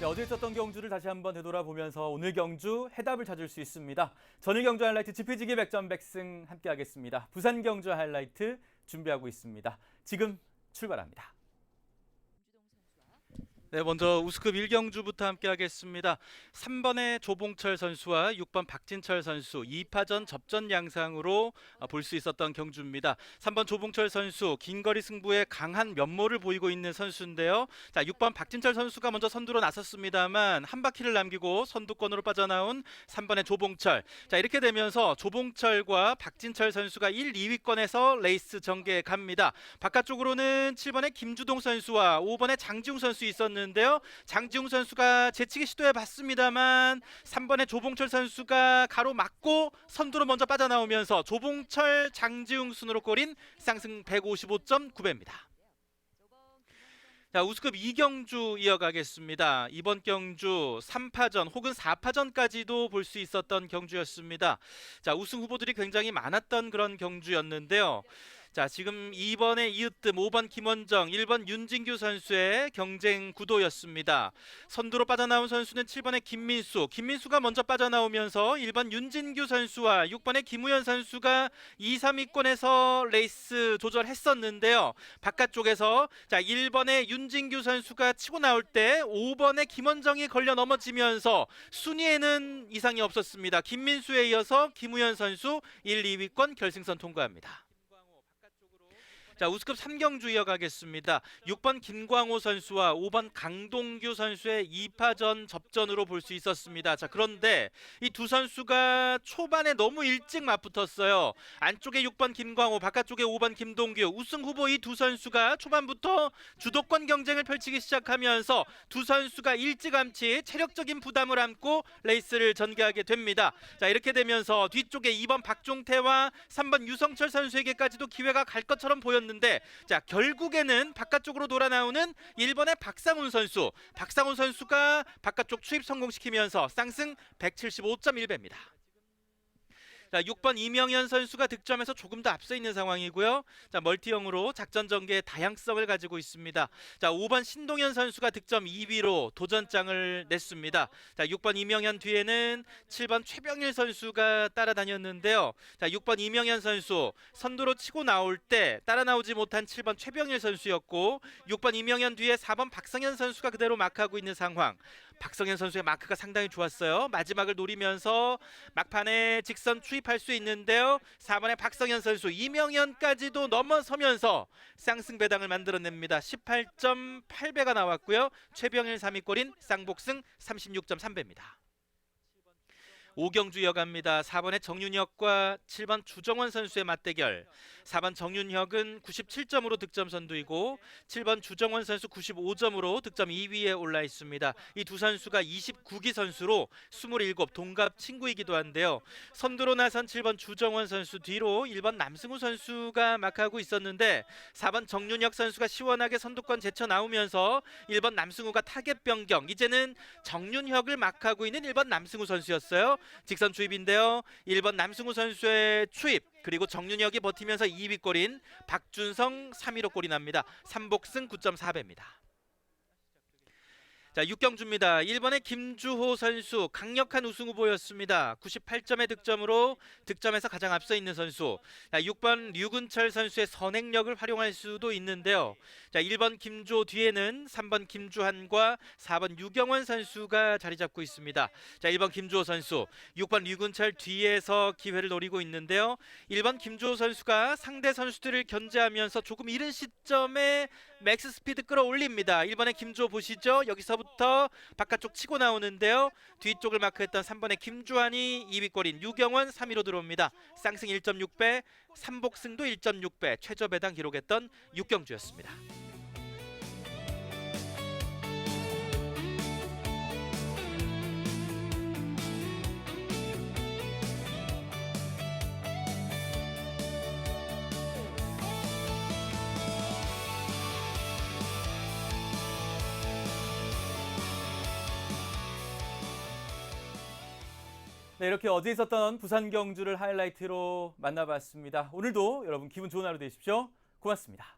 네, 어제 있었던 경주를 다시 한번 되돌아보면서 오늘 경주 해답을 찾을 수 있습니다. 전일 경주 하이라이트 지피지기 백전백승 함께하겠습니다. 부산 경주 하이라이트 준비하고 있습니다. 지금 출발합니다. 네, 먼저 우스급 1경주부터 함께 하겠습니다. 3번의 조봉철 선수와 6번 박진철 선수 2파전 접전 양상으로 아, 볼수 있었던 경주입니다. 3번 조봉철 선수 긴 거리 승부에 강한 면모를 보이고 있는 선수인데요. 자, 6번 박진철 선수가 먼저 선두로 나섰습니다만 한 바퀴를 남기고 선두권으로 빠져나온 3번의 조봉철. 자, 이렇게 되면서 조봉철과 박진철 선수가 1, 2위권에서 레이스 전개에 갑니다. 바깥쪽으로는 7번의 김주동 선수와 5번의 장지웅 선수 있었는데 요. 장지웅 선수가 제치기 시도해 봤습니다만 3번의 조봉철 선수가 가로막고 선두로 먼저 빠져나오면서 조봉철 장지웅 순으로 꼬린 쌍승 155.9배입니다. 자, 우스급 2경주 이어가겠습니다. 이번 경주 3파전 혹은 4파전까지도 볼 수 있었던 경주였습니다. 자, 우승 후보들이 굉장히 많았던 그런 경주였는데요. 자, 지금 2번의 이으뜸, 5번 김원정, 1번 윤진규 선수의 경쟁 구도였습니다. 선두로 빠져나온 선수는 7번의 김민수, 김민수가 먼저 빠져나오면서 1번 윤진규 선수와 6번의 김우현 선수가 2, 3위권에서 레이스 조절했었는데요. 바깥쪽에서 자 1번의 윤진규 선수가 치고 나올 때 5번의 김원정이 걸려 넘어지면서 순위에는 이상이 없었습니다. 김민수에 이어서 김우현 선수 1, 2위권 결승선 통과합니다. 자 우스급 3경주 이어가겠습니다. 6번 김광호 선수와 5번 강동규 선수의 2파전 접전으로 볼 수 있었습니다. 자 그런데 이 두 선수가 초반에 너무 일찍 맞붙었어요. 안쪽에 6번 김광호, 바깥쪽에 5번 김동규 우승 후보 이 두 선수가 초반부터 주도권 경쟁을 펼치기 시작하면서 두 선수가 일찌감치 체력적인 부담을 안고 레이스를 전개하게 됩니다. 자 이렇게 되면서 뒤쪽에 2번 박종태와 3번 유성철 선수에게까지도 기회가 갈 것처럼 보였는데 자 결국에는 바깥쪽으로 돌아 나오는 1번의 박상훈 선수 박상훈 선수가 바깥쪽 추입 성공시키면서 쌍승 175.1배입니다. 자, 6번 이명현 선수가 득점에서 조금 더 앞서 있는 상황이고요. 자, 멀티형으로 작전 전개의 다양성을 가지고 있습니다. 자, 5번 신동현 선수가 득점 2위로 도전장을 냈습니다. 자, 6번 이명현 뒤에는 7번 최병일 선수가 따라다녔는데요. 자, 6번 이명현 선수 선두로 치고 나올 때 따라 나오지 못한 7번 최병일 선수였고 6번 이명현 뒤에 4번 박성현 선수가 그대로 마크하고 있는 상황. 박성현 선수의 마크가 상당히 좋았어요. 마지막을 노리면서 막판에 직선 추입할 수 있는데요. 4번의 박성현 선수 이명현까지도 넘어서면서 쌍승 배당을 만들어냅니다. 18.8배가 나왔고요. 최병일 3위꼴인 쌍복승 36.3배입니다. 5경주 이어갑니다. 4번의 정윤혁과 7번 주정원 선수의 맞대결. 4번 정윤혁은 97점으로 득점 선두이고 7번 주정원 선수 95점으로 득점 2위에 올라 있습니다. 이 두 선수가 29기 선수로 27 동갑 친구이기도 한데요. 선두로 나선 7번 주정원 선수 뒤로 1번 남승우 선수가 마크하고 있었는데 4번 정윤혁 선수가 시원하게 선두권 제쳐 나오면서 1번 남승우가 타겟 변경. 이제는 정윤혁을 마크하고 있는 1번 남승우 선수였어요. 직선 추입인데요. 1번 남승우 선수의 추입 그리고 정윤혁이 버티면서 2위 골인 박준성 3위로 골이 납니다. 3복승 9.4배입니다. 자, 6경주입니다. 1번의 김주호 선수 강력한 우승 후보였습니다. 98점의 득점으로 득점에서 가장 앞서 있는 선수. 자, 6번 류근철 선수의 선행력을 활용할 수도 있는데요. 자, 1번 김주호 뒤에는 3번 김주한과 4번 유경원 선수가 자리 잡고 있습니다. 자, 1번 김주호 선수, 6번 류근철 뒤에서 기회를 노리고 있는데요. 1번 김주호 선수가 상대 선수들을 견제하면서 조금 이른 시점에 맥스 스피드 끌어올립니다. 1번의 김주호 보시죠. 여기서부터 바깥쪽 치고 나오는데요. 뒤쪽을 마크했던 3번의 김주환이 2위골인 유경원 3위로 들어옵니다. 쌍승 1.6배, 삼복승도 1.6배 최저 배당 기록했던 6경주였습니다. 네, 이렇게 어제 있었던 부산 경주를 하이라이트로 만나봤습니다. 오늘도 여러분 기분 좋은 하루 되십시오. 고맙습니다.